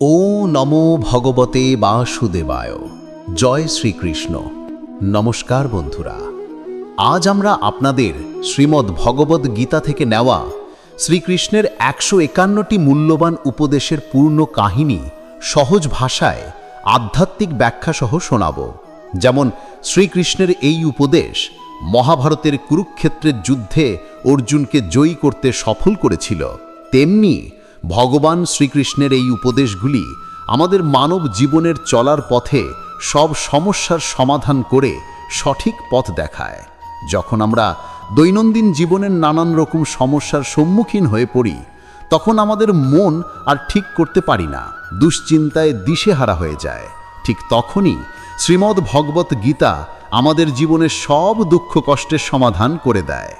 ও নমো ভগবতে বাসুদেবায়। জয় শ্রীকৃষ্ণ। নমস্কার বন্ধুরা। আজ আমরা আপনাদের শ্রীমদ্ ভগবদ গীতা থেকে নেওয়া শ্রীকৃষ্ণের একশো একান্নটি মূল্যবান উপদেশের পূর্ণ কাহিনী সহজ ভাষায় আধ্যাত্মিক ব্যাখ্যাসহ শোনাব। যেমন শ্রীকৃষ্ণের এই উপদেশ মহাভারতের কুরুক্ষেত্রের যুদ্ধে অর্জুনকে জয়ী করতে সফল করেছিল, তেমনি ভগবান শ্রীকৃষ্ণের এই উপদেশগুলি আমাদের মানব জীবনের চলার পথে সব সমস্যার সমাধান করে সঠিক পথ দেখায়। যখন আমরা দৈনন্দিন জীবনের নানান রকম সমস্যার সম্মুখীন হয়ে পড়ি, তখন আমাদের মন আর ঠিক করতে পারি না, দুশ্চিন্তায় দিশেহারা হয়ে যায়। ঠিক তখনই শ্রীমদ্ ভগবত গীতা আমাদের জীবনের সব দুঃখ কষ্টের সমাধান করে দেয়।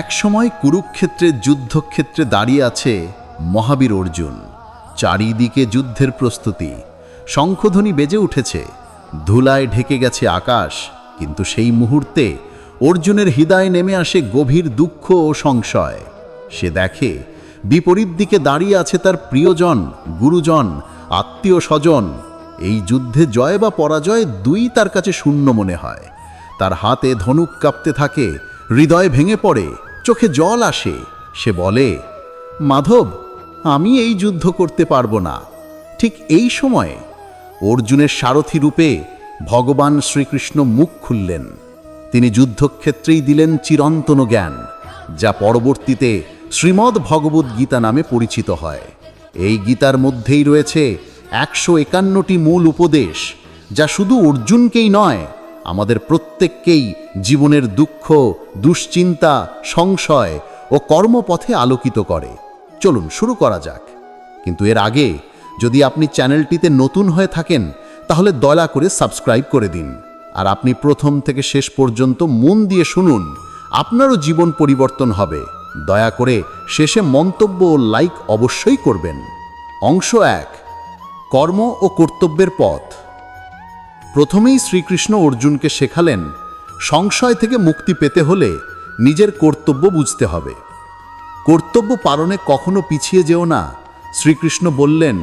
এক সময় কুরুক্ষেত্রের, যুদ্ধক্ষেত্রে দাঁড়িয়ে আছে মহাবীর অর্জুন, চারিদিকে যুদ্ধের প্রস্তুতি। শঙ্খধ্বনি বেজে উঠেছে, ধুলায় ঢেকে গেছে আকাশ, কিন্তু সেই মুহূর্তে অর্জুনের হৃদয়ে নেমে আসে গভীর দুঃখ ও সংশয়। সে দেখে, বিপরীত দিকে দাঁড়িয়ে আছে তার প্রিয়জন, গুরুজন আত্মীয় স্বজন এই যুদ্ধে জয় বা পরাজয় দুই তার কাছে শূন্য মনে হয়। তার হাতে ধনুক কাঁপতে থাকে, হৃদয় ভেঙে পড়ে, চোখে জল আসে। সে বলে, মাধব আমি এই যুদ্ধ করতে পারব না। ঠিক এই সময়ে অর্জুনের সারথি রূপে ভগবান শ্রীকৃষ্ণ মুখ খুললেন। তিনি যুদ্ধক্ষেত্রেই দিলেন চিরন্তন জ্ঞান, যা পরবর্তীতে শ্রীমদ্ ভগবদ্ গীতা নামে পরিচিত হয়। এই গীতার মধ্যেই রয়েছে একশো একান্নটি মূল উপদেশ, যা শুধু অর্জুনকেই নয়, আমাদের প্রত্যেককেই জীবনের দুঃখ, দুশ্চিন্তা, সংশয় ও কর্মপথে আলোকিত করে। চলুন শুরু করা যাক। কিন্তু এর আগে যদি আপনি চ্যানেলটিতে নতুন হয়ে থাকেন, তাহলে দয়া করে সাবস্ক্রাইব করে দিন। আর আপনি প্রথম থেকে শেষ পর্যন্ত মন দিয়ে শুনুন, আপনারও জীবন পরিবর্তন হবে। দয়া করে শেষে মন্তব্য ও লাইক অবশ্যই করবেন। অংশ এক, কর্ম ও কর্তব্যের পথ। প্রথমেই শ্রীকৃষ্ণ অর্জুনকে শেখালেন, সংশয় থেকে মুক্তি পেতে হলে নিজের কর্তব্য বুঝতে হবে। কর্তব্য পালনে কখনো পিছিয়ে যেও না। শ্রীকৃষ্ণ বললেন,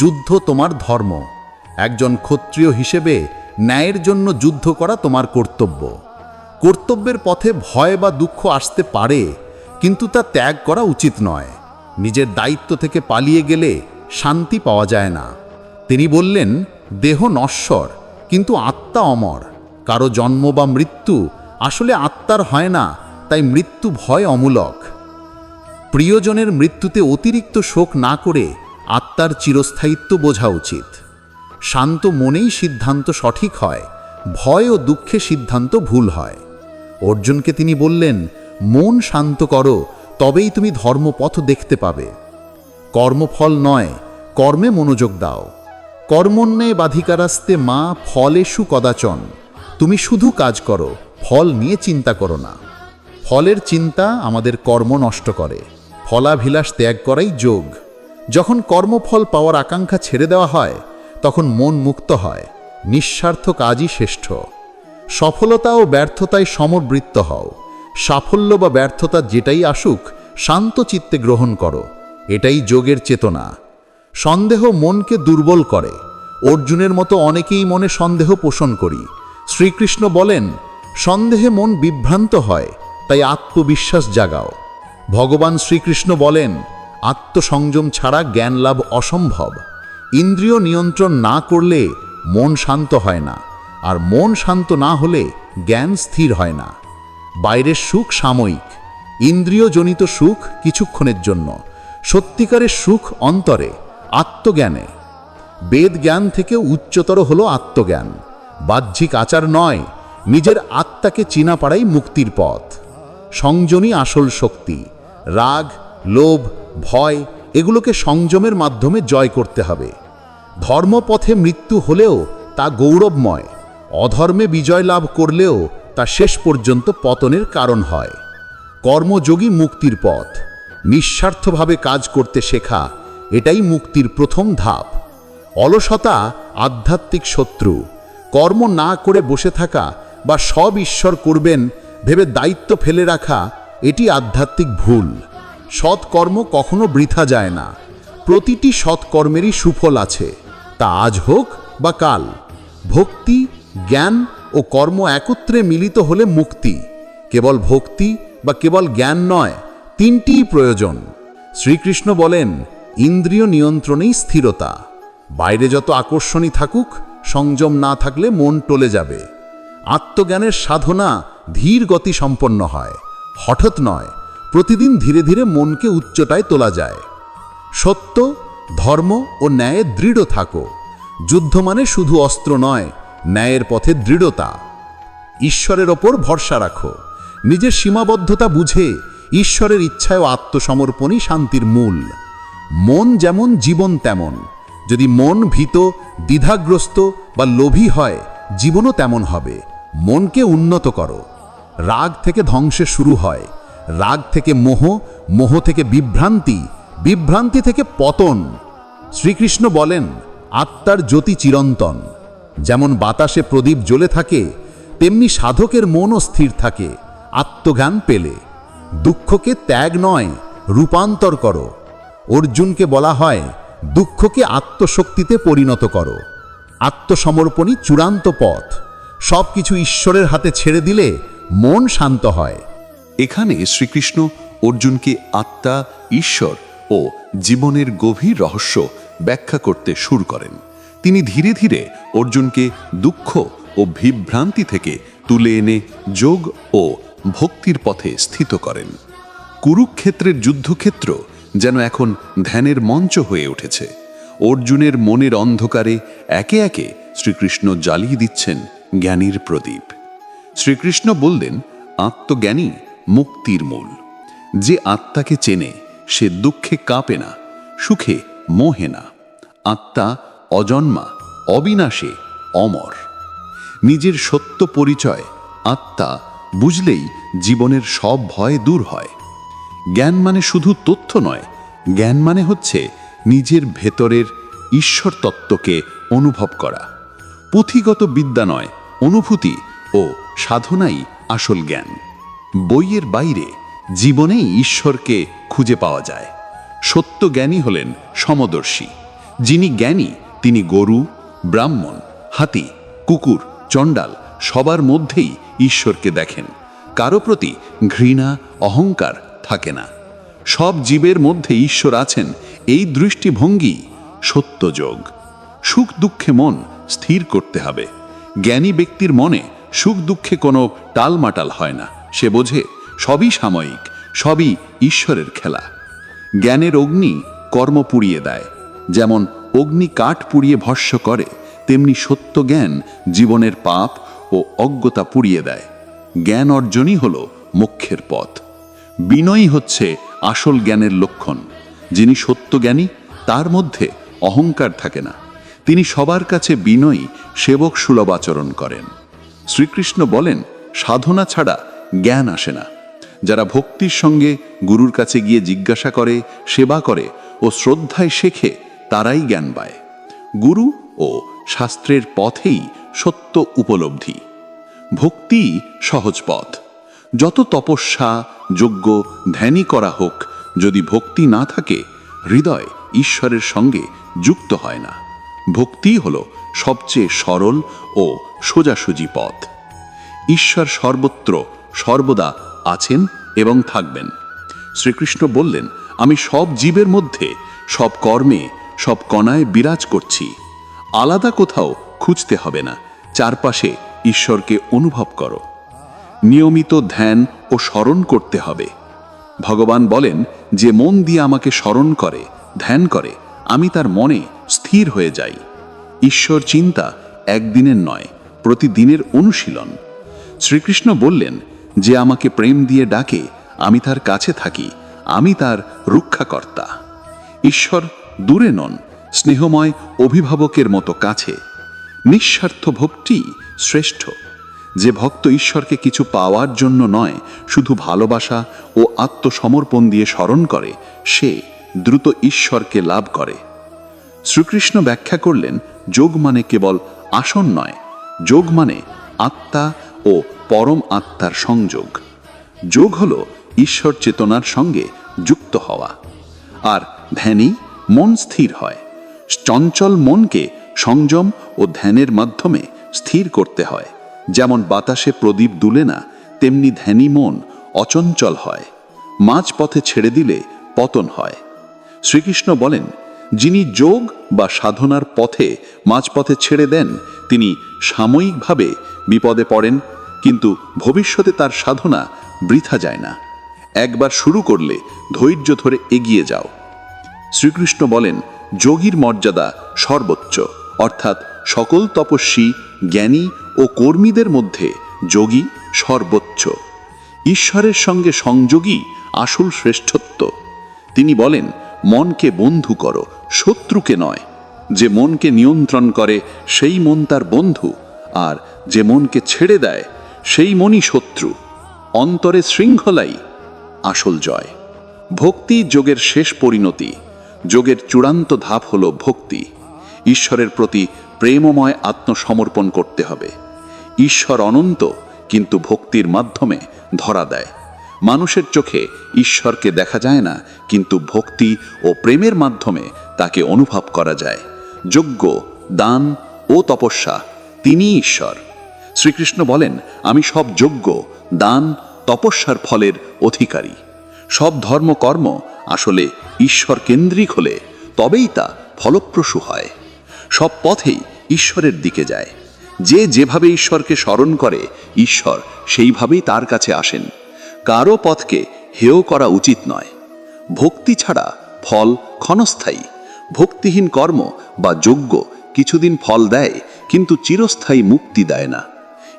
যুদ্ধ তোমার ধর্ম। একজন ক্ষত্রিয় হিসেবে ন্যায়ের জন্য যুদ্ধ করা তোমার কর্তব্য। কর্তব্যের পথে ভয় বা দুঃখ আসতে পারে, কিন্তু তা ত্যাগ করা উচিত নয়। নিজের দায়িত্ব থেকে পালিয়ে গেলে শান্তি পাওয়া যায় না। তিনি বললেন, দেহ নশ্বর, কিন্তু আত্মা অমর। কারও জন্ম বা মৃত্যু আসলে আত্মার হয় না, তাই মৃত্যু ভয় অমূলক। প্রিয়জনের মৃত্যুতে অতিরিক্ত শোক না করে আত্মার চিরস্থায়িত্ব বোঝা উচিত। শান্ত মনেই সিদ্ধান্ত সঠিক হয়, ভয় ও দুঃখে সিদ্ধান্ত ভুল হয়। অর্জুনকে তিনি বললেন, মন শান্ত করো, তবেই তুমি ধর্মপথ দেখতে পাবে। কর্মফল নয়, কর্মে মনোযোগ দাও। কর্মণ্যে বাধিকারাস্তে মা ফলেষু কদাচন। তুমি শুধু কাজ করো, ফল নিয়ে চিন্তা করো না। ফলের চিন্তা আমাদের কর্ম নষ্ট করে। ফলাভিলাষ ত্যাগ করাই যোগ। যখন কর্মফল পাওয়ার আকাঙ্ক্ষা ছেড়ে দেওয়া হয়, তখন মন মুক্ত হয়, নিঃস্বার্থ কাজই শ্রেষ্ঠ। সফলতা ও ব্যর্থতায় সমবৃত্ত হও। সাফল্য বা ব্যর্থতা যেটাই আসুক, শান্ত চিত্তে গ্রহণ করো। এটাই যোগের চেতনা। সন্দেহ মনকে দুর্বল করে। অর্জুনের মতো অনেকেই মনে সন্দেহ পোষণ করি। শ্রীকৃষ্ণ বলেন, সন্দেহে মন বিভ্রান্ত হয় তাই আত্মবিশ্বাস জাগাও। ভগবান শ্রীকৃষ্ণ বলেন, আত্মসংযম ছাড়া জ্ঞান লাভ অসম্ভব। ইন্দ্রিয় নিয়ন্ত্রণ না করলে মন শান্ত হয় না, আর মন শান্ত না হলে জ্ঞান স্থির হয় না। বাইরের সুখ সাময়িক, ইন্দ্রিয়জনিত সুখ কিছুক্ষণের জন্য। সত্যিকারের সুখ অন্তরে, আত্মজ্ঞানে। বেদ জ্ঞান থেকে উচ্চতর হলো আত্মজ্ঞান। বাহ্যিক আচার নয়, নিজের আত্মাকে চিনা পাড়াই মুক্তির পথ। সংযমী আসল শক্তি, রাগ, লোভ, ভয়, এগুলোকে সংযমের মাধ্যমে জয় করতে হবে। ধর্মপথে মৃত্যু হলেও তা গৌরবময়, অধর্মে বিজয় লাভ করলেও তা শেষ পর্যন্ত পতনের কারণ হয়। কর্মযোগী মুক্তির পথ, নিঃস্বার্থভাবে কাজ করতে শেখা, এটাই মুক্তির প্রথম ধাপ। অলসতা, আধ্যাত্মিক শত্রু, কর্ম না করে বসে থাকা বা সব ঈশ্বর করবেন ভেবে দায়িত্ব ফেলে রাখা এটি আধ্যাত্মিক ভুল। সৎকর্ম কখনো বৃথা যায় না। প্রতিটি সৎকর্মেরই সুফল আছে। তা আজ হোক বা কাল। ভক্তি, জ্ঞান ও কর্ম একত্রে মিলিত হলে মুক্তি। কেবল ভক্তি বা কেবল জ্ঞান নয়, তিনটিই প্রয়োজন। শ্রীকৃষ্ণ বলেন, ইন্দ্রিয় নিয়ন্ত্রণেই স্থিরতা। বাইরে যত আকর্ষণী থাকুক, সংযম না থাকলে মন টলে যাবে। আত্মজ্ঞানের সাধনা ধীর গতি সম্পন্ন হয়। হঠাৎ নয়, প্রতিদিন ধীরে ধীরে মনকে উচ্চতায় তোলা যায়। সত্য, ধর্ম ও ন্যায়ে দৃঢ় থাকো। যুদ্ধ মানে শুধু অস্ত্র নয়, ন্যায়ের পথে দৃঢ়তা। ঈশ্বরের ওপর ভরসা রাখো। নিজের সীমাবদ্ধতা বুঝে ঈশ্বরের ইচ্ছায় আত্মসমর্পণই শান্তির মূল। মন যেমন জীবন তেমন। যদি মন ভীত, দ্বিধাগ্রস্ত বা লোভী হয়, জীবনও তেমন হবে। মনকে উন্নত করো। রাগ থেকে ধ্বংসে শুরু হয়। রাগ থেকে মোহ মোহ থেকে বিভ্রান্তি বিভ্রান্তি থেকে পতন। শ্রীকৃষ্ণ বলেন, আত্মার জ্যোতি চিরন্তন। যেমন বাতাসে প্রদীপ জ্বলে থাকে, তেমনি সাধকের মনও স্থির থাকে, আত্মজ্ঞান পেলে। দুঃখকে ত্যাগ নয়, রূপান্তর করো। অর্জুনকে বলা হয়, দুঃখকে আত্মশক্তিতে পরিণত করো। আত্মসমর্পণই চূড়ান্ত পথ। সব কিছু ঈশ্বরের হাতে ছেড়ে দিলে মন শান্ত হয়। এখানে শ্রীকৃষ্ণ অর্জুনকে আত্মা, ঈশ্বর ও জীবনের গভীর রহস্য ব্যাখ্যা করতে শুরু করেন। তিনি ধীরে ধীরে অর্জুনকে দুঃখ ও বিভ্রান্তি থেকে তুলে এনে যোগ ও ভক্তির পথে স্থিত করেন। কুরুক্ষেত্রের যুদ্ধক্ষেত্র যেন এখন ধ্যানের মঞ্চ হয়ে উঠেছে। অর্জুনের মনের অন্ধকারে একে একে শ্রীকৃষ্ণ জ্বালিয়ে দিচ্ছেন জ্ঞানীর প্রদীপ। শ্রীকৃষ্ণ বললেন, আত্মজ্ঞানী মুক্তির মূল। যে আত্মাকে চেনে, সে দুঃখে কাঁপে না, সুখে মোহে না। আত্মা অজন্মা, অবিনাশে অমর। নিজের সত্য পরিচয় আত্মা বুঝলেই জীবনের সব ভয় দূর হয়। জ্ঞান মানে শুধু তথ্য নয়, জ্ঞান মানে হচ্ছে নিজের ভেতরের ঈশ্বর তত্ত্বকে অনুভব করা। পুঁথিগত বিদ্যা নয়, অনুভূতি ও সাধনাই আসল জ্ঞান। বইয়ের বাইরে জীবনেই ঈশ্বরকে খুঁজে পাওয়া যায়। সত্য জ্ঞানী হলেন সমদর্শী। যিনি জ্ঞানী, তিনি গরু, ব্রাহ্মণ, হাতি, কুকুর, চণ্ডাল সবার মধ্যেই ঈশ্বরকে দেখেন। কারও প্রতি ঘৃণা, অহংকার থাকে না। সব জীবের মধ্যে ঈশ্বর আছেন, এই দৃষ্টিভঙ্গি সত্যযোগ সুখ দুঃখে মন স্থির করতে হবে। জ্ঞানী ব্যক্তির মনে সুখ দুঃখে কোনো টালমাটাল হয় না। সে বোঝে, সবই সাময়িক, সবই ঈশ্বরের খেলা। জ্ঞানের অগ্নি কর্ম পুড়িয়ে দেয়। যেমন অগ্নি কাঠ পুড়িয়ে ভস্য করে, তেমনি সত্য জ্ঞান জীবনের পাপ ও অজ্ঞতা পুড়িয়ে দেয়। জ্ঞান অর্জনই হল মোক্ষের পথ। বিনয়ী হচ্ছে আসল জ্ঞানের লক্ষণ। যিনি সত্য জ্ঞানী, তার মধ্যে অহংকার থাকে না। তিনি সবার কাছে বিনয়ী, সেবক সুলভ আচরণ করেন। শ্রীকৃষ্ণ বলেন, সাধনা ছাড়া জ্ঞান আসে না। যারা ভক্তির সঙ্গে গুরুর কাছে গিয়ে জিজ্ঞাসা করে, সেবা করে ও শ্রদ্ধায় শেখে, তারাই জ্ঞান পায়। গুরু ও শাস্ত্রের পথেই সত্য উপলব্ধি। ভক্তি সহজ পথ। যত তপস্যা যোগ্য ধ্যানই করা হোক, যদি ভক্তি না থাকে, হৃদয় ঈশ্বরের সঙ্গে যুক্ত হয় না। ভক্তি হল সবচেয়ে সরল ও সোজাসুজি পথ। ঈশ্বর সর্বত্র, সর্বদা আছেন এবং থাকবেন। শ্রীকৃষ্ণ বললেন, আমি সব জীবের মধ্যে, সব কর্মে, সব কণায় বিরাজ করছি। আলাদা কোথাও খুঁজতে হবে না। চারপাশে ঈশ্বরকে অনুভব করো। নিয়মিত ধ্যান ও স্মরণ করতে হবে। ভগবান বলেন, যে মন দিয়ে আমাকে স্মরণ করে, ধ্যান করে, আমি তার মনে স্থির হয়ে যাই। ঈশ্বর চিন্তা একদিনের নয়, প্রতিদিনের অনুশীলন। শ্রীকৃষ্ণ বললেন, যে আমাকে প্রেম দিয়ে ডাকে, আমি তার কাছে থাকি, আমি তার রক্ষাকর্তা। ঈশ্বর দূরে নন, স্নেহময় অভিভাবকের মতো কাছে। নিঃস্বার্থ ভক্তি শ্রেষ্ঠ। যে ভক্ত ঈশ্বরকে কিছু পাওয়ার জন্য নয়, শুধু ভালোবাসা ও আত্মসমর্পণ দিয়ে স্মরণ করে, সে দ্রুত ঈশ্বরকে লাভ করে। শ্রীকৃষ্ণ ব্যাখ্যা করলেন যোগ মানে কেবল আসন নয়। যোগ মানে আত্মা ও পরম আত্মার সংযোগ। যোগ হল ঈশ্বর চেতনার সঙ্গে যুক্ত হওয়া। আর ধ্যানই মন স্থির হয়। চঞ্চল মনকে সংযম ও ধ্যানের মাধ্যমে স্থির করতে হয়। যেমন বাতাসে প্রদীপ দুলে না, তেমনি ধ্যানী মন অচঞ্চল হয়। মাঝ পথে ছেড়ে দিলে পতন হয়। শ্রীকৃষ্ণ বলেন, যিনি যোগ বা সাধনার পথে মাঝপথে ছেড়ে দেন। তিনি সাময়িকভাবে বিপদে পড়েন, কিন্তু ভবিষ্যতে তার সাধনা বৃথা যায় না। একবার শুরু করলে ধৈর্য ধরে এগিয়ে যাও। শ্রীকৃষ্ণ বলেন, যোগীর মর্যাদা সর্বোচ্চ। অর্থাৎ সকল তপস্বী, জ্ঞানী ও কর্মীদের মধ্যে যোগী সর্বোচ্চ। ঈশ্বরের সঙ্গে সংযোগী আসল শ্রেষ্ঠত্ব। তিনি বলেন, মনকে বন্ধু করো, শত্রুকে নয় যে মনকে নিয়ন্ত্রণ করে, সেই মন তার বন্ধু, আর যে মনকে ছেড়ে দেয়, সেই মনই শত্রু। অন্তরে শৃঙ্খলাই, আসল জয়। ভক্তি যোগের শেষ পরিণতি, যোগের চূড়ান্ত ধাপ হল ভক্তি। ঈশ্বরের প্রতি প্রেমময় আত্মসমর্পণ করতে হবে। ঈশ্বর অনন্ত, কিন্তু ভক্তির মাধ্যমে ধরা দেয়। মানুষের চোখে ঈশ্বরকে দেখা যায় না, কিন্তু ভক্তি ও প্রেমের মাধ্যমে তাকে অনুভব করা যায়। যজ্ঞ দান ও তপস্যা তিনি ঈশ্বর। শ্রীকৃষ্ণ বলেন, আমি সব যজ্ঞ দান, তপস্যার ফলের অধিকারী। সব ধর্মকর্ম আসলে ঈশ্বর কেন্দ্রিক হলে তবেই তা ফলপ্রসূ হয়। সব পথেই ঈশ্বরের দিকে যায়। যে যেভাবে ঈশ্বরকে স্মরণ করে, ঈশ্বর সেইভাবেই তার কাছে আসেন। কারও পথকে হেয় করা উচিত নয়। ভক্তি ছাড়া ফল ক্ষণস্থায়ী। ভক্তিহীন কর্ম বা যজ্ঞ কিছুদিন ফল দেয়, কিন্তু চিরস্থায়ী মুক্তি দেয় না।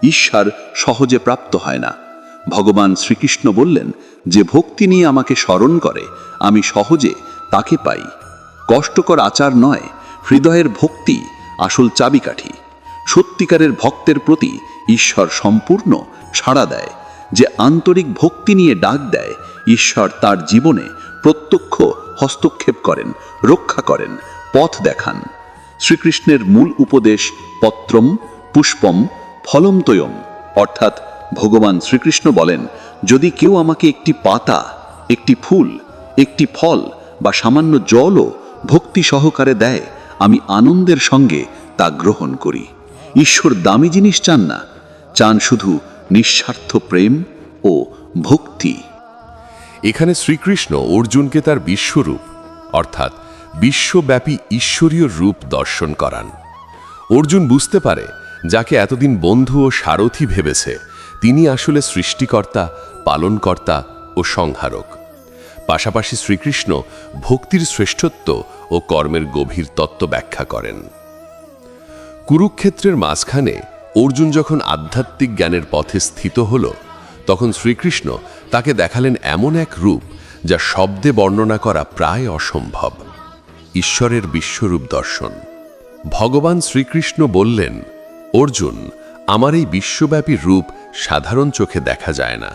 ঈশ্বর সহজে প্রাপ্ত হয় না। ভগবান শ্রীকৃষ্ণ বললেন, যে ভক্তি নিয়ে আমাকে স্মরণ করে, আমি সহজে তাকে পাই। কষ্টকর আচার নয়, হৃদয়ের ভক্তি আসল চাবিকাঠি। সত্যিকারের ভক্তের প্রতি ঈশ্বর সম্পূর্ণ সাড়া দেয়। যে আন্তরিক ভক্তি নিয়ে ডাক দেয়, ঈশ্বর তার জীবনে প্রত্যক্ষ হস্তক্ষেপ করেন। রক্ষা করেন, পথ দেখান। শ্রীকৃষ্ণের মূল উপদেশ পত্রম, পুষ্পম, ফলমতয়ম। অর্থাৎ ভগবান শ্রীকৃষ্ণ বলেন, যদি কেউ আমাকে একটি পাতা, একটি ফুল, একটি ফল বা সামান্য জলও ভক্তি সহকারে দেয়, আমি আনন্দের সঙ্গে তা গ্রহণ করি। ঈশ্বর দামি জিনিস চান না, চান শুধু নিঃস্বার্থ প্রেম ও ভক্তি। এখানে শ্রীকৃষ্ণ অর্জুনকে তার বিশ্বরূপ, অর্থাৎ বিশ্বব্যাপী ঈশ্বরীয় রূপ দর্শন করান। অর্জুন বুঝতে পারে, যাকে এতদিন বন্ধু ও সারথি ভেবেছে, তিনি আসলে সৃষ্টিকর্তা, পালনকর্তা ও সংহারক। পাশাপাশি শ্রীকৃষ্ণ ভক্তির শ্রেষ্ঠত্ব ও কর্মের গভীর তত্ত্ব ব্যাখ্যা করেন। কুরুক্ষেত্রের মাঝখানে অর্জুন যখন আধ্যাত্মিক জ্ঞানের পথে স্থিত হল, তখন শ্রীকৃষ্ণ তাকে দেখালেন এমন এক রূপ যা শব্দে বর্ণনা করা প্রায় অসম্ভব। ঈশ্বরের বিশ্বরূপ দর্শন। ভগবান শ্রীকৃষ্ণ বললেন, অর্জুন, আমার এই বিশ্বব্যাপী রূপ সাধারণ চোখে দেখা যায় না।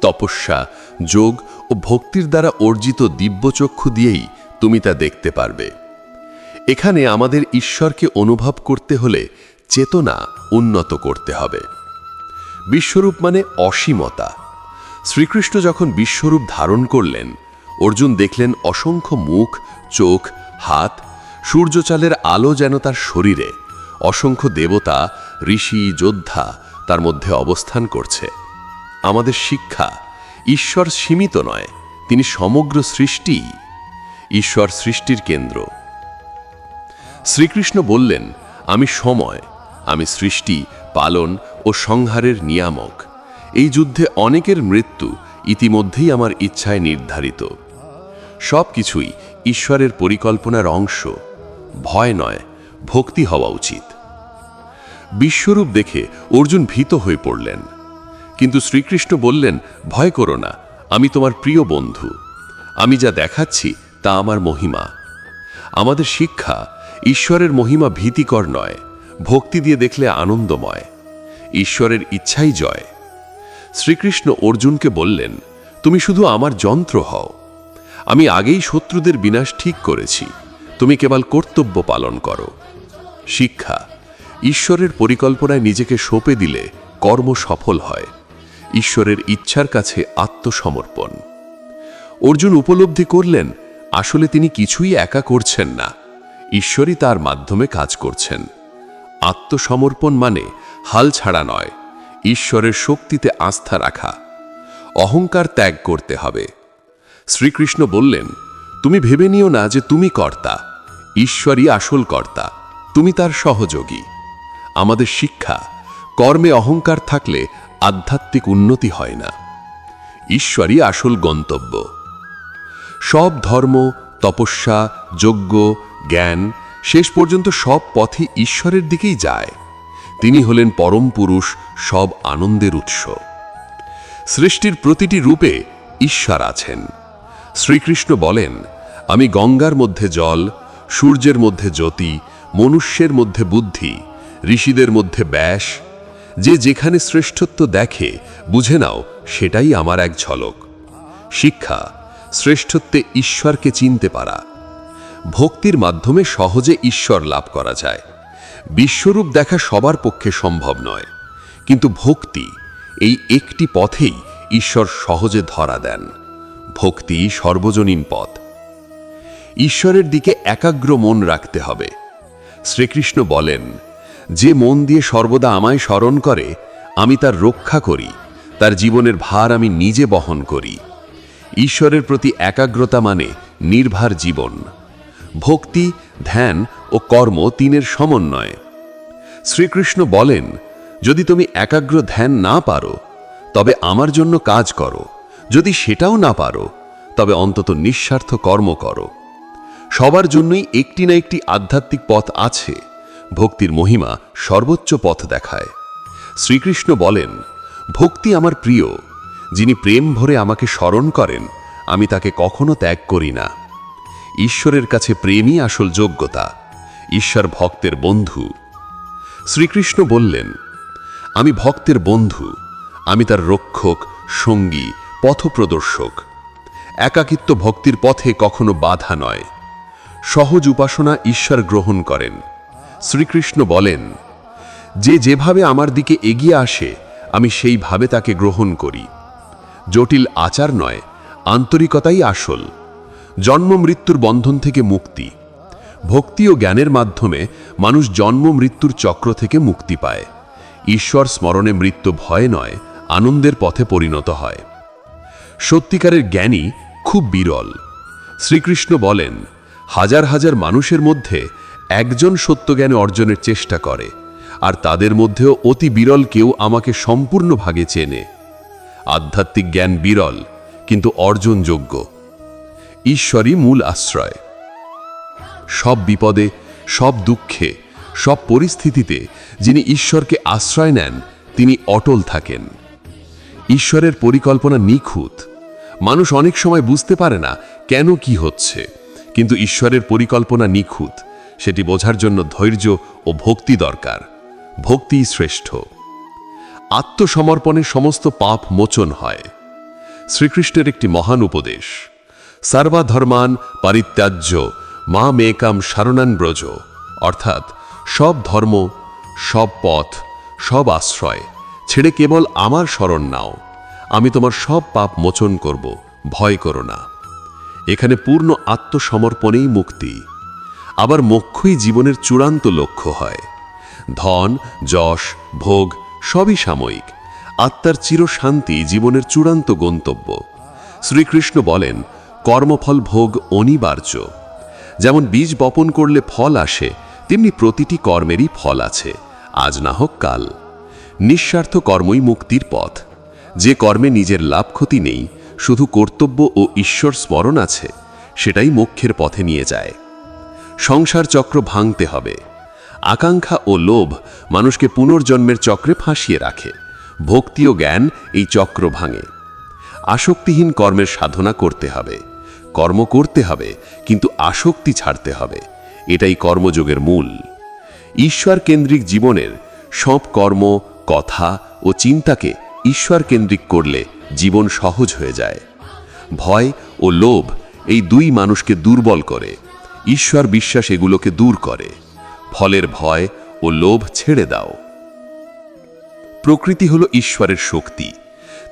তপস্যা, যোগ ও ভক্তির দ্বারা অর্জিত দিব্যচক্ষু দিয়েই তুমি তা দেখতে পারবে। এখানে আমাদের ঈশ্বরকে অনুভব করতে হলে চেতনা উন্নত করতে হবে। বিশ্বরূপ মানে অসীমতা। শ্রীকৃষ্ণ যখন বিশ্বরূপ ধারণ করলেন, অর্জুন দেখলেন অসংখ্য মুখ, চোখ হাত, সূর্যচালের আলো যেন তার শরীরে। অসংখ্য দেবতা, ঋষি, যোদ্ধা তার মধ্যে অবস্থান করছে। আমাদের শিক্ষা, ঈশ্বর সীমিত নয়, তিনি সমগ্র সৃষ্টি। ঈশ্বর সৃষ্টির কেন্দ্র। শ্রীকৃষ্ণ বললেন, আমি সময়, আমি সৃষ্টি, পালন ও সংহারের নিয়ামক। এই যুদ্ধে অনেকের মৃত্যু ইতিমধ্যেই আমার ইচ্ছায় নির্ধারিত। সব কিছুই ঈশ্বরের পরিকল্পনার অংশ। ভয় নয়, ভক্তি হওয়া উচিত। বিশ্বরূপ দেখে অর্জুন ভীত হয়ে পড়লেন। কিন্তু শ্রীকৃষ্ণ বললেন, ভয় করো না, আমি তোমার প্রিয় বন্ধু। আমি যা দেখাচ্ছি তা আমার মহিমা। আমাদের শিক্ষা, ঈশ্বরের মহিমা ভীতিকর নয়, ভক্তি দিয়ে দেখলে আনন্দময়। ঈশ্বরের ইচ্ছাই জয়। শ্রীকৃষ্ণ অর্জুনকে বললেন, তুমি শুধু আমার যন্ত্র হও। আমি আগেই শত্রুদের বিনাশ ঠিক করেছি। তুমি কেবল কর্তব্য পালন করো। শিক্ষা, ঈশ্বরের পরিকল্পনায় নিজেকে সঁপে দিলে কর্ম সফল হয়। ঈশ্বরের ইচ্ছার কাছে আত্মসমর্পণ। অর্জুন উপলব্ধি করলেন, আসলে তিনি কিছুই একা করছেন না। ঈশ্বরই তার মাধ্যমে কাজ করছেন। আত্মসমর্পণ মানে হাল ছাড়া নয়, ঈশ্বরের শক্তিতে আস্থা রাখা। অহংকার ত্যাগ করতে হবে। শ্রীকৃষ্ণ বললেন, তুমি ভেবে নিও না যে তুমি কর্তা, ঈশ্বরই আসল কর্তা, তুমি তার সহযোগী। আমাদের শিক্ষা, কর্মে অহংকার থাকলে আধ্যাত্মিক উন্নতি হয় না। ঈশ্বরই আসল গন্তব্য। সব ধর্ম, তপস্যা, যজ্ঞ, জ্ঞান, শেষ পর্যন্ত সব পথে ঈশ্বরের দিকেই যায়। তিনি হলেন পরম পুরুষ, সব আনন্দের উৎস। সৃষ্টির প্রতিটি রূপে ঈশ্বর আছেন। শ্রীকৃষ্ণ বলেন, আমি গঙ্গার মধ্যে জল, সূর্যের মধ্যে জ্যোতি, মনুষ্যের মধ্যে বুদ্ধি, ঋষিদের মধ্যে ব্যাস, যে যেখানে শ্রেষ্ঠত্ব দেখে, বুঝে নাও, সেটাই আমার এক ঝলক। শিক্ষা, শ্রেষ্ঠত্বে ঈশ্বরকে চিনতে পারা। ভক্তির মাধ্যমে সহজে ঈশ্বর লাভ করা যায়। বিশ্বরূপ দেখা সবার পক্ষে সম্ভব নয়। কিন্তু ভক্তি, এই একটি পথেই ঈশ্বর সহজে ধরা দেন। ভক্তি সর্বজনীন পথ। ঈশ্বরের দিকে একাগ্র মন রাখতে হবে। শ্রীকৃষ্ণ বলেন, যে মন দিয়ে সর্বদা আমায় স্মরণ করে, আমি তার রক্ষা করি, তার জীবনের ভার আমি নিজে বহন করি। ঈশ্বরের প্রতি একাগ্রতা মানে নির্ভার জীবন। ভক্তি, ধ্যান ও কর্ম তিনের সমন্বয়। শ্রীকৃষ্ণ বলেন, যদি তুমি একাগ্র ধ্যান না পারো, তবে আমার জন্য কাজ করো। যদি সেটাও না পারো, তবে অন্তত নিঃস্বার্থ কর্ম করো। সবার জন্যই একটি না একটি আধ্যাত্মিক পথ আছে, ভক্তির মহিমা সর্বোচ্চ পথ দেখায়। শ্রীকৃষ্ণ বলেন, ভক্তি আমার প্রিয়, যিনি প্রেম ভরে আমাকে স্মরণ করেন, আমি তাকে কখনো ত্যাগ করি না। ঈশ্বরের কাছে প্রেমই আসল যোগ্যতা, ঈশ্বর ভক্তের বন্ধু। শ্রীকৃষ্ণ বললেন, আমি ভক্তের বন্ধু, আমি তার রক্ষক, সঙ্গী পথপ্রদর্শক। একাকিত্ব ভক্তির পথে কখনো বাধা নয়। সহজ উপাসনা ঈশ্বর গ্রহণ করেন। শ্রীকৃষ্ণ বলেন, যে যেভাবে আমার দিকে এগিয়ে আসে, আমি সেইভাবে তাকে গ্রহণ করি। জটিল আচার নয়, আন্তরিকতাই আসল। জন্ম মৃত্যুর বন্ধন থেকে মুক্তি। ভক্তি ও জ্ঞানের মাধ্যমে মানুষ জন্ম মৃত্যুর চক্র থেকে মুক্তি পায়। ঈশ্বর স্মরণে মৃত্যু ভয় নয়, আনন্দের পথে পরিণত হয়। সত্যিকারের জ্ঞানী খুব বিরল। শ্রীকৃষ্ণ বলেন, হাজার হাজার মানুষের মধ্যে একজন সত্যজ্ঞানে অর্জনের চেষ্টা করে, আর তাদের মধ্যেও অতি বিরল কেউ আমাকে সম্পূর্ণ ভাগে চেনে। আধ্যাত্মিক জ্ঞান বিরল, কিন্তু অর্জনযোগ্য। ঈশ্বরই মূল আশ্রয়। সব বিপদে, সব দুঃখে, সব পরিস্থিতিতে যিনি ঈশ্বরকে আশ্রয় নেন, তিনি অটল থাকেন। ঈশ্বরের পরিকল্পনা নিখুঁত মানুষ অনেক সময় বুঝতে পারে না কেন কি হচ্ছে। কিন্তু ঈশ্বরের পরিকল্পনা নিখুঁত। সেটি বোঝার জন্য ধৈর্য ও ভক্তি দরকার। ভক্তিই শ্রেষ্ঠ। আত্মসমর্পণে সমস্ত পাপ মোচন হয়। শ্রীকৃষ্ণের একটি মহান উপদেশ। সর্বাধর্মান পরিত্যাজ্য মা মেকাম ব্রজ। অর্থাৎ সব ধর্ম, সব পথ, সব আশ্রয় ছেড়ে কেবল আমার শরণ নাও। আমি তোমার সব পাপ মোচন করব, ভয় করো না। এখানে পূর্ণ আত্মসমর্পণেই মুক্তি। আবার মোক্ষই জীবনের চূড়ান্ত লক্ষ্য হয়। ধন, যশ, ভোগ, সবই সাময়িক। আত্মার চিরশান্তি জীবনের চূড়ান্ত গন্তব্য। শ্রীকৃষ্ণ বলেন, কর্মফল ভোগ অনিবার্য। যেমন বীজ বপন করলে ফল আসে, তেমনি প্রতিটি কর্মেরই ফল আছে। আজ না হোক কাল। নিঃস্বার্থ কর্মই মুক্তির পথ। যে কর্মে নিজের লাভ ক্ষতি নেই, শুধু কর্তব্য ও ঈশ্বর স্মরণ আছে, সেটাই মোক্ষের পথে নিয়ে যায়। সংসার চক্র ভাঙতে হবে। আকাঙ্ক্ষা ও লোভ মানুষকে পুনর্জন্মের চক্রে ফাঁসিয়ে রাখে। ভক্তি ও জ্ঞান এই চক্র ভাঙে। আসক্তিহীন কর্মের সাধনা করতে হবে। কর্ম করতে হবে, কিন্তু আসক্তি ছাড়তে হবে। এটাই কর্মযোগের মূল। ঈশ্বর কেন্দ্রিক জীবনের সব কর্ম, কথা ও চিন্তাকে ঈশ্বর কেন্দ্রিক করলে জীবন সহজ হয়ে যায়। ভয় ও লোভ এই দুই মানুষকে দুর্বল করে। ঈশ্বর বিশ্বাস এগুলোকে দূর করে। ফলের ভয় ও লোভ ছেড়ে দাও। প্রকৃতি হল ঈশ্বরের শক্তি।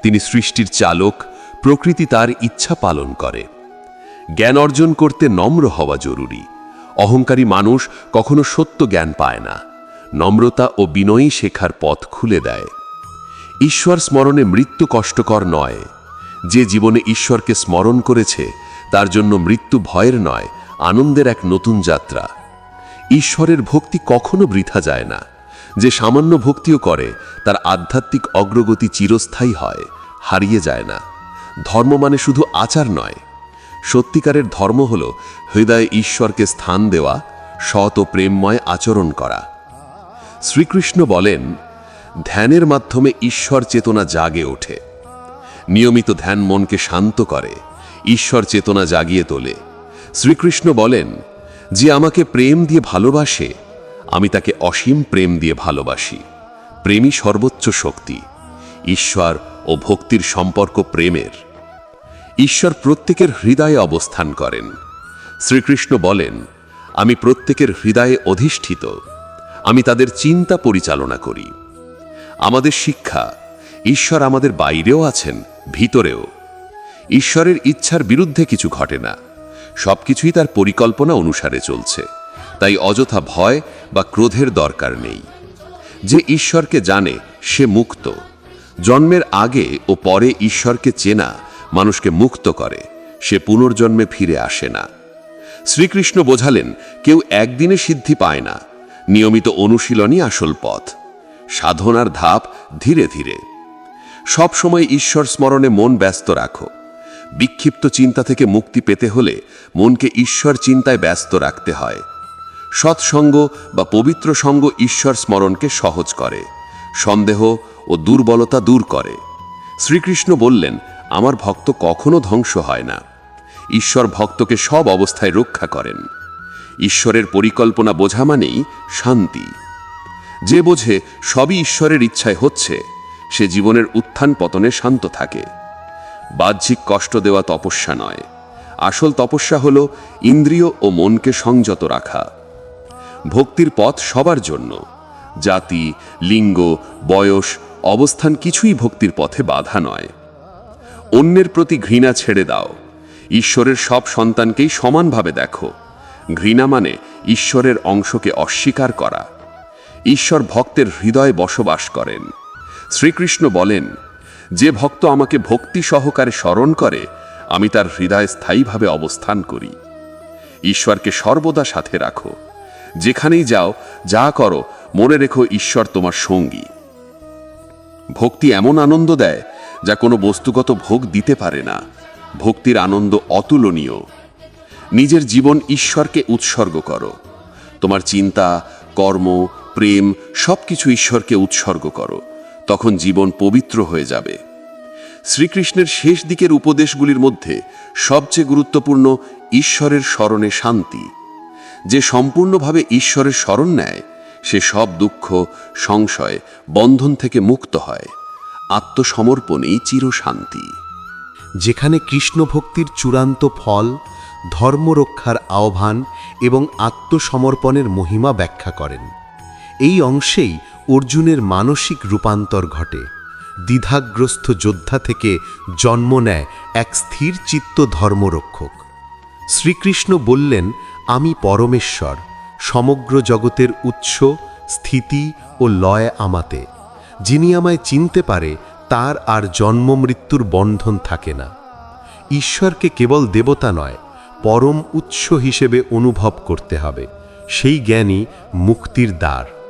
তিনি সৃষ্টির চালক, প্রকৃতি তার ইচ্ছা পালন করে। জ্ঞান অর্জন করতে নম্র হওয়া জরুরি। অহংকারী মানুষ কখনো সত্য জ্ঞান পায় না। নম্রতা ও বিনয়ী শেখার পথ খুলে দেয়। ঈশ্বর স্মরণে মৃত্যু কষ্টকর নয়। যে জীবনে ঈশ্বরকে স্মরণ করেছে, তার জন্য মৃত্যু ভয়ের নয়, আনন্দের এক নতুন যাত্রা। ঈশ্বরের ভক্তি কখনো বৃথা যায় না। যে সামান্য ভক্তিও করে, তার আধ্যাত্মিক অগ্রগতি চিরস্থায়ী হয়, হারিয়ে যায় না। ধর্ম মানে শুধু আচার নয়। সত্যিকারের ধর্ম হল হৃদয়ে ঈশ্বরকে স্থান দেওয়া, সৎ ও প্রেমময় আচরণ করা। শ্রীকৃষ্ণ বলেন ধ্যানের মাধ্যমে ঈশ্বর চেতনা জাগে ওঠে। নিয়মিত ধ্যান মনকে শান্ত করে, ঈশ্বর চেতনা জাগিয়ে তোলে। শ্রীকৃষ্ণ বলেন, যে আমাকে প্রেম দিয়ে ভালোবাসে, আমি তাকে অসীম প্রেম দিয়ে ভালোবাসি। প্রেমই সর্বোচ্চ শক্তি। ঈশ্বর ও ভক্তির সম্পর্ক প্রেমের। ঈশ্বর প্রত্যেকের হৃদয়ে অবস্থান করেন। শ্রীকৃষ্ণ বলেন, আমি প্রত্যেকের হৃদয়ে অধিষ্ঠিত। আমি তাদের চিন্তা পরিচালনা করি। আমাদের শিক্ষা। ঈশ্বর আমাদের বাইরেও আছেন, ভিতরেও। ঈশ্বরের ইচ্ছার বিরুদ্ধে কিছু ঘটে না। সবকিছুই তার পরিকল্পনা অনুসারে চলছে। তাই অযথা ভয় বা ক্রোধের দরকার নেই। যে ঈশ্বরকে জানে, সে মুক্ত। জন্মের আগে ও পরে ঈশ্বরকে চেনা, মানুষকে মুক্ত করে। সে পুনর্জন্মে ফিরে আসে না। শ্রীকৃষ্ণ বোঝালেন, কেউ একদিনে সিদ্ধি পায় না। নিয়মিত অনুশীলনই আসল পথ। সাধনার ধাপ ধীরে ধীরে। সব সময় ঈশ্বর স্মরণে মন ব্যস্ত রাখো। বিক্ষিপ্ত চিন্তা থেকে মুক্তি পেতে হলে মনকে ঈশ্বর চিন্তায় ব্যস্ত রাখতে হয়। সৎসঙ্গ বা পবিত্র সঙ্গ ঈশ্বর স্মরণকে সহজ করে, সন্দেহ ও দুর্বলতা দূর করে। শ্রীকৃষ্ণ বললেন, আমার ভক্ত কখনো ধ্বংস হয় না। ঈশ্বর ভক্তকে সব অবস্থায় রক্ষা করেন। ঈশ্বরের পরিকল্পনা বোঝা মানেই শান্তি। যে বোঝে সবই ঈশ্বরের ইচ্ছায় হচ্ছে, সে জীবনের উত্থান পতনে শান্ত থাকে। বাহ্যিক কষ্ট দেওয়া তপস্যা নয়। আসল তপস্যা হল ইন্দ্রিয় ও মনকে সংযত রাখা। ভক্তির পথ সবার জন্য। জাতি, লিঙ্গ, বয়স, অবস্থান কিছুই ভক্তির পথে বাধা নয়। অন্যের প্রতি ঘৃণা ছেড়ে দাও। ঈশ্বরের সব সন্তানকেই সমানভাবে দেখো। ঘৃণা মানে ঈশ্বরের অংশকে অস্বীকার করা। ঈশ্বর ভক্তের হৃদয়ে বসবাস করেন। শ্রীকৃষ্ণ বলেন, যে ভক্ত আমাকে ভক্তি সহকারে স্মরণ করে, আমি তার হৃদয়ে স্থায়ীভাবে অবস্থান করি। ঈশ্বরকে সর্বদা সাথে রাখো। যেখানেই যাও, যা করো, মনে রেখো ঈশ্বর তোমার সঙ্গী। ভক্তি এমন আনন্দ দেয়, যা কোনো বস্তুগত ভোগ দিতে পারে না। ভক্তির আনন্দ অতুলনীয়। নিজের জীবন ঈশ্বরকে উৎসর্গ করো। তোমার চিন্তা, কর্ম প্রেম সবকিছু ঈশ্বরকে উৎসর্গ করো, তখন জীবন পবিত্র হয়ে যাবে। শ্রীকৃষ্ণের শেষ দিকের উপদেশগুলির মধ্যে সবচেয়ে গুরুত্বপূর্ণ ঈশ্বরের স্মরণে শান্তি। যে সম্পূর্ণভাবে ঈশ্বরের স্মরণ নেয়, সে সব দুঃখ, সংশয়, বন্ধন থেকে মুক্ত হয়। আত্মসমর্পণেই চিরশান্তি যেখানে কৃষ্ণ ভক্তির চূড়ান্ত ফল, ধর্মরক্ষার আহ্বান এবং আত্মসমর্পণের মহিমা ব্যাখ্যা করেন। এই অংশেই অর্জুনের মানসিক রূপান্তর ঘটে। দ্বিধাগ্রস্ত যোদ্ধা থেকে জন্ম নেয় এক স্থির চিত্ত ধর্মরক্ষক। শ্রীকৃষ্ণ বললেন, আমি পরমেশ্বর, সমগ্র জগতের উৎস, স্থিতি ও লয় আমাতে। যিনি আমায় চিনতে পারে, তার আর জন্ম মৃত্যুর বন্ধন থাকে না। ঈশ্বরকে কেবল দেবতা নয়, পরম উৎস হিসেবে অনুভব করতে হবে। সেই জ্ঞানই মুক্তির দ্বার।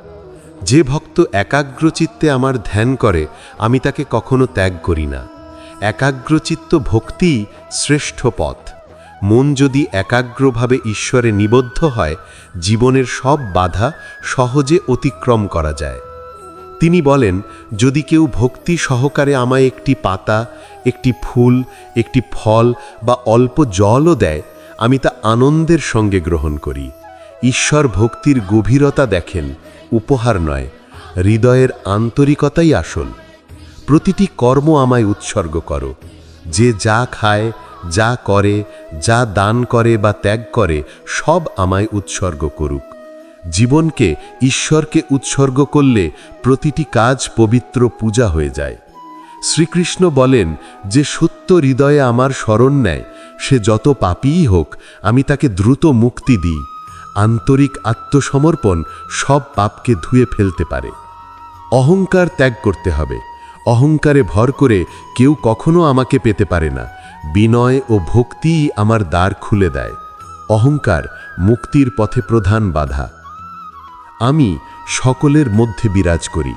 যে ভক্ত একাগ্রচিত্তে আমার ধ্যান করে, আমি তাকে কখনো ত্যাগ করি না। একাগ্রচিত্ত ভক্তিই শ্রেষ্ঠ পথ। মন যদি একাগ্রভাবে ঈশ্বরে নিবদ্ধ হয়, জীবনের সব বাধা সহজে অতিক্রম করা যায়। তিনি বলেন, যদি কেউ ভক্তি সহকারে আমায় একটি পাতা, একটি ফুল, একটি ফল বা অল্প জলও দেয়, আমি তা আনন্দের সঙ্গে গ্রহণ করি। ঈশ্বর ভক্তির গভীরতা দেখেন উপহার নয়, হৃদয়ের আন্তরিকতাই আসল। প্রতিটি কর্ম আমায় উৎসর্গ করো। যে যা খায়, যা করে, যা দান করে বা ত্যাগ করে, সব আমায় উৎসর্গ করুক। জীবনকে, ঈশ্বরকে উৎসর্গ করলে প্রতিটি কাজ পবিত্র পূজা হয়ে যায়। শ্রীকৃষ্ণ বলেন, যে সত্য হৃদয়ে আমার স্মরণ নেয়, সে যত পাপীই হোক, আমি তাকে দ্রুত মুক্তি দিই। আন্তরিক আত্মসমর্পণ সব পাপকে ধুয়ে ফেলতে পারে। অহংকার ত্যাগ করতে হবে। অহংকারে ভর করে কেউ কখনো আমাকে পেতে পারে না। বিনয় ও ভক্তিই আমার দ্বার খুলে দেয়। অহংকার মুক্তির পথে প্রধান বাধা। আমি সকলের মধ্যে বিরাজ করি।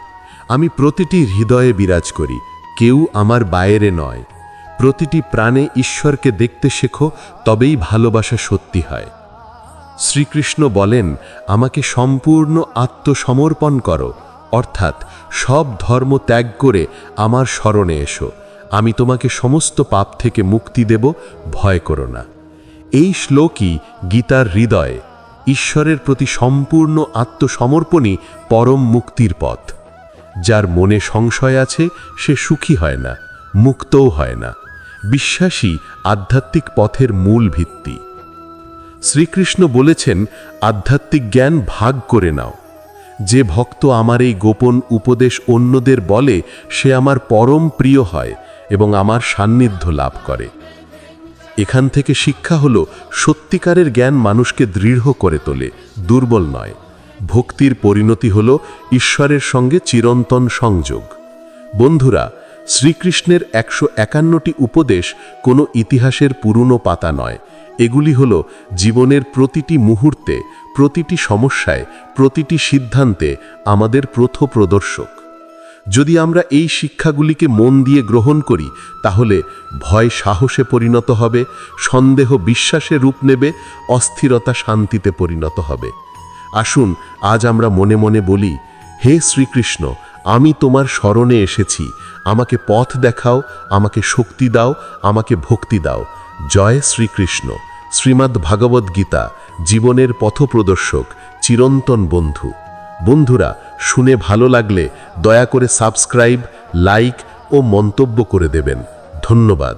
আমি প্রতিটি হৃদয়ে বিরাজ করি। কেউ আমার বাইরে নয়। প্রতিটি প্রাণে ঈশ্বরকে দেখতে শেখো, তবেই ভালোবাসা সত্যি হয়। শ্রীকৃষ্ণ বলেন, আমাকে সম্পূর্ণ আত্মসমর্পণ করো, অর্থাৎ সব ধর্ম ত্যাগ করে আমার স্মরণে এসো। আমি তোমাকে সমস্ত পাপ থেকে মুক্তি দেব, ভয় করো না। এই শ্লোকই গীতার হৃদয়ে, ঈশ্বরের প্রতি সম্পূর্ণ আত্মসমর্পণই পরম মুক্তির পথ। যার মনে সংশয় আছে, সে সুখী হয় না, মুক্তও হয় না। বিশ্বাসী আধ্যাত্মিক পথের মূল ভিত্তি। শ্রীকৃষ্ণ বলেছেন, আধ্যাত্মিক জ্ঞান ভাগ করে নাও। যে ভক্ত আমার এই গোপন উপদেশ অন্যদের বলে, সে আমার পরম প্রিয় হয় এবং আমার সান্নিধ্য লাভ করে। এখান থেকে শিক্ষা হল, সত্যিকারের জ্ঞান মানুষকে দৃঢ় করে তোলে, দুর্বল নয়। ভক্তির পরিণতি হল, ঈশ্বরের সঙ্গে চিরন্তন সংযোগ। বন্ধুরা শ্রীকৃষ্ণের একশো একান্নটি উপদেশ কোনো ইতিহাসের পুরনো পাতা নয়। এগুলি হল জীবনের প্রতিটি মুহূর্তে, প্রতিটি সমস্যায়, প্রতিটি সিদ্ধান্তে আমাদের প্রথ প্রদর্শক যদি আমরা এই শিক্ষাগুলিকে মন দিয়ে গ্রহণ করি, তাহলে ভয় সাহসে পরিণত হবে, সন্দেহ বিশ্বাসে রূপ নেবে, অস্থিরতা শান্তিতে পরিণত হবে। আসুন, আজ আমরা মনে মনে বলি, হে শ্রীকৃষ্ণ, আমি তোমার স্মরণে এসেছি আমাকে পথ দেখাও, আমাকে শক্তি দাও, আমাকে ভক্তি দাও। জয় শ্রীকৃষ্ণ। শ্রীমদ্ ভাগবত গীতা, জীবনের পথপ্রদর্শক, চিরন্তন বন্ধু। বন্ধুরা, শুনে ভালো লাগলে দয়া করে সাবস্ক্রাইব, লাইক ও মন্তব্য করে দেবেন। ধন্যবাদ।